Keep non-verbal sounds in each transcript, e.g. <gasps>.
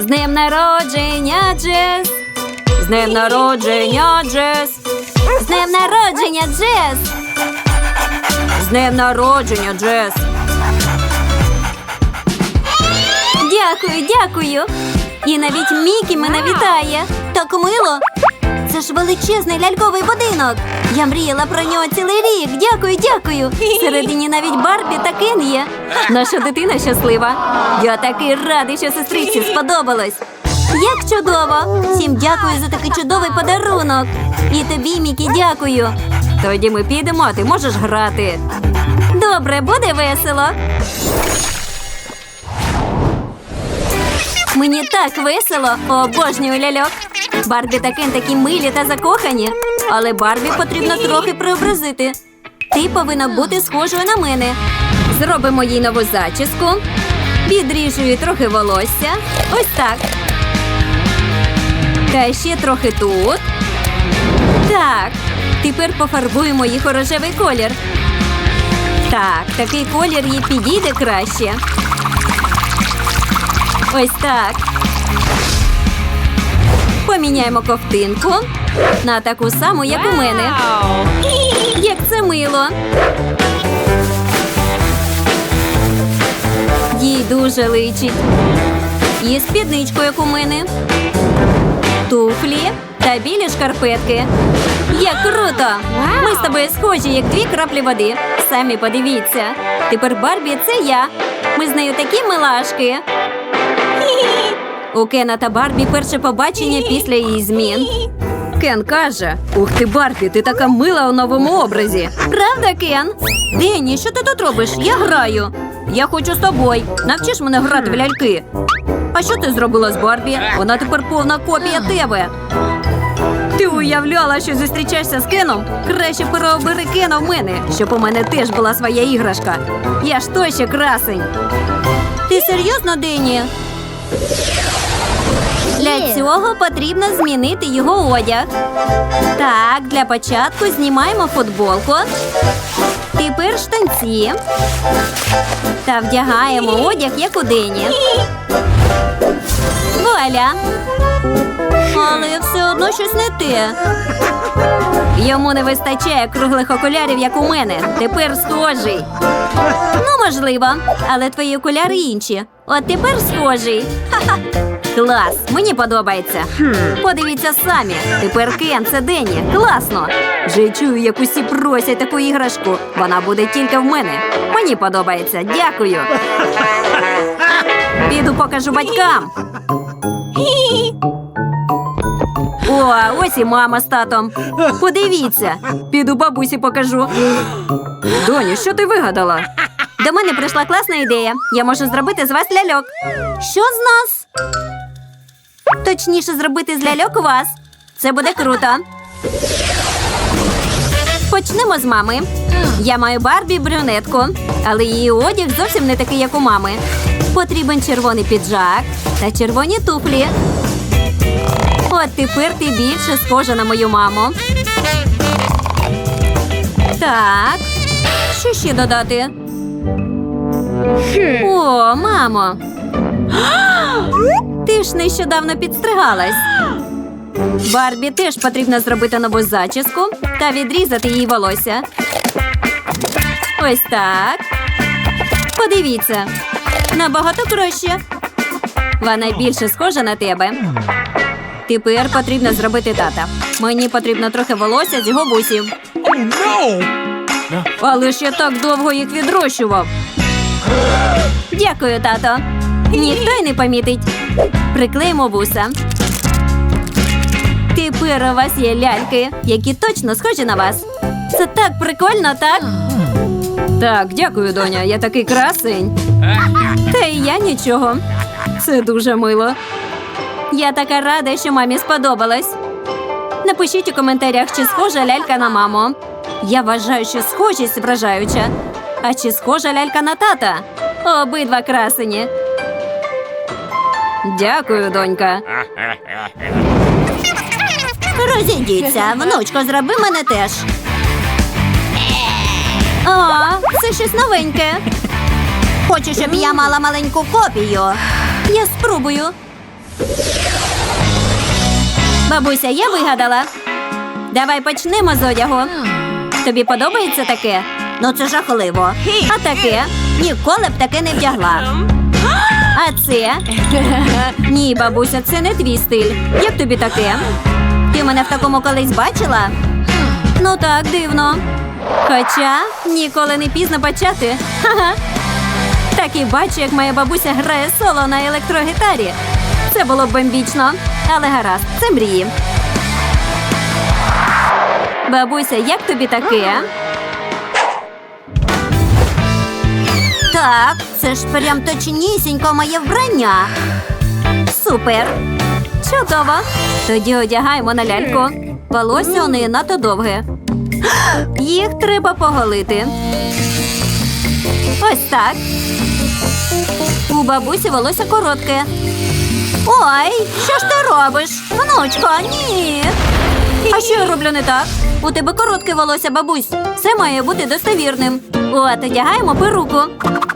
З днем народження, Джес! З днем народження, Джес! З днем народження, Джес! З днем народження, Джес! Дякую, дякую. І навіть Мікі мене вітає. Так мило. Це ж величезний ляльковий будинок. Я мріяла про нього цілий рік. Дякую, дякую. Всередині навіть Барбі та Кен є. Наша дитина щаслива. Я такий радий, що сестриці сподобалось. Як чудово! Всім дякую за такий чудовий подарунок. І тобі, Мікі, дякую. Тоді ми підемо, а ти можеш грати. Добре, буде весело. Мені так весело, обожнюю ляльок. Барбі та Кен такі милі та закохані. Але Барбі потрібно трохи преобразити. Ти повинна бути схожою на мене. Зробимо їй нову зачіску. Відріжу трохи волосся. Ось так. Та ще трохи тут. Так. Тепер пофарбуємо їх у рожевий колір. Так, такий колір їй підійде краще. Ось так. Поміняємо ковтинку на таку саму, як у мене. Як це мило. Їй дуже личить. І спідничку, як у мене. Туфлі та білі шкарпетки. Як круто! Ми з тобою схожі, як дві краплі води. Самі подивіться. Тепер Барбі це я. Ми з нею такі милашки. У Кена та Барбі перше побачення після її змін. Кен каже: Ух ти, Барбі, ти така мила у новому образі. Правда, Кен? Денні, що ти тут робиш? Я граю. Я хочу з тобою. Навчиш мене грати в ляльки. А що ти зробила з Барбі? Вона тепер повна копія тебе. Ти уявляла, що зустрічаєшся з Кеном? Краще переобери Кена в мене, щоб у мене теж була своя іграшка. Я ж той ще красень. Ти серйозно, Дені? Цього потрібно змінити його одяг. Так, для початку знімаємо футболку. Тепер штанці. Та вдягаємо одяг, як у Дені. Вуаля. Але все одно щось не те. Йому не вистачає круглих окулярів, як у мене. Тепер схожий. Ну, можливо, але твої окуляри інші. От тепер схожий. Ха-ха. Клас, мені подобається. Подивіться самі. Тепер Кен це Денні. Класно. Вже чую, як усі просять таку іграшку. Вона буде тільки в мене. Мені подобається. Дякую. Піду покажу батькам. О, ось і мама з татом. Подивіться. Піду бабусі покажу. Доню, що ти вигадала? До мене прийшла класна ідея. Я можу зробити з вас ляльок. Що з нас? Точніше, зробити з ляльок вас. Це буде круто. Почнемо з мами. Я маю Барбі брюнетку, але її одяг зовсім не такий, як у мами. Потрібен червоний піджак та червоні туфлі. От тепер ти більше схожа на мою маму. Так. Що ще додати? О, мамо. <gasps> <gasps> Ти ж нещодавно підстригалась. Барбі теж потрібно зробити нову зачіску та відрізати їй волосся. Ось так. Подивіться. Набагато краще. Вона більше схожа на тебе. Тепер потрібно зробити тата. Мені потрібно трохи волосся з його бусів. Але ж я так довго їх відрощував. Дякую, тато. Ніхто й не помітить. Приклеїмо вуса. Тепер у вас є ляльки, які точно схожі на вас. Це так прикольно, так? Так, дякую, доня. Я такий красень. Та і я нічого. Це дуже мило. Я така рада, що мамі сподобалось. Напишіть у коментарях, чи схожа лялька на маму. Я вважаю, що схожість вражаюча. А чи схожа лялька на тата? Обидва красені. Дякую, донька. Розійдіться, внучко, зроби мене теж. О, це щось новеньке. Хочу, щоб я мала маленьку копію. Я спробую. Бабуся, я вигадала. Давай почнемо з одягу. Тобі подобається таке? Ну це жахливо. А таке? Ніколи б таке не вдягла. А це? <laughs> Ні, бабуся, це не твій стиль. Як тобі таке? Ти мене в такому колись бачила? Ну так, дивно. Хоча ніколи не пізно почати. Так і бачу, як моя бабуся грає соло на електрогітарі. Це було б бомбічно, але гаразд, це мрії. Бабуся, як тобі таке? Так, це ж прям точнісінько моє вбрання. Супер. Чудово. Тоді одягаємо на ляльку. Волосся у неї надто довге. Їх треба поголити. Ось так. У бабусі волосся коротке. Ой, що ж ти робиш? Внучко, ні. А що я роблю не так? У тебе коротке волосся, бабусь. Все має бути достовірним. От, одягаємо перуку.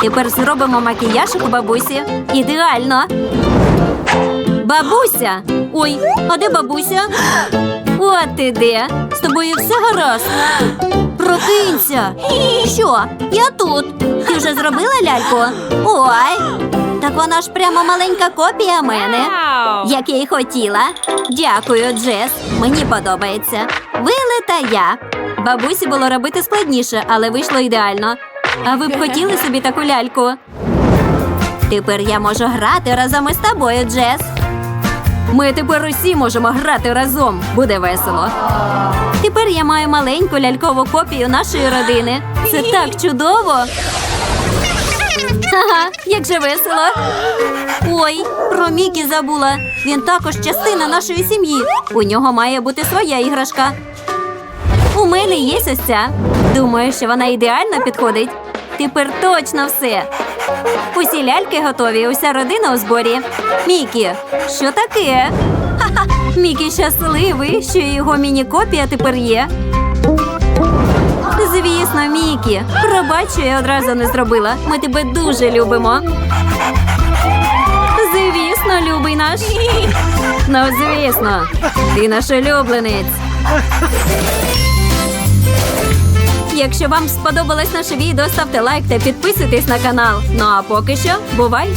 Тепер зробимо макіяж у бабусі. Ідеально. Бабуся. Ой, а де бабуся? От ти де. З тобою все гаразд. Прокинься. Що? Я тут. Ти вже зробила ляльку? Ой. Так вона ж прямо маленька копія мене. Як я й хотіла. Дякую, Джес. Мені подобається. Вилета я. Бабусі було робити складніше, але вийшло ідеально. А ви б хотіли собі таку ляльку? Тепер я можу грати разом із тобою, Джес. Ми тепер усі можемо грати разом. Буде весело. Тепер я маю маленьку лялькову копію нашої родини. Це так чудово. Ага, як же весело. Ой, про Мікі забула. Він також частина нашої сім'ї. У нього має бути своя іграшка. У мене є ось ця. Думаю, що вона ідеально підходить. Тепер точно все. Усі ляльки готові, уся родина у зборі. Мікі, що таке? Ха-ха, Мікі щасливий, що його міні-копія тепер є. Звісно, Мікі. Пробач, що я одразу не зробила. Ми тебе дуже любимо. Звісно, любий наш. Ну, звісно, ти наш улюбленець. Якщо вам сподобалось наше відео, ставте лайк та підписуйтесь на канал. Ну а поки що, бувай!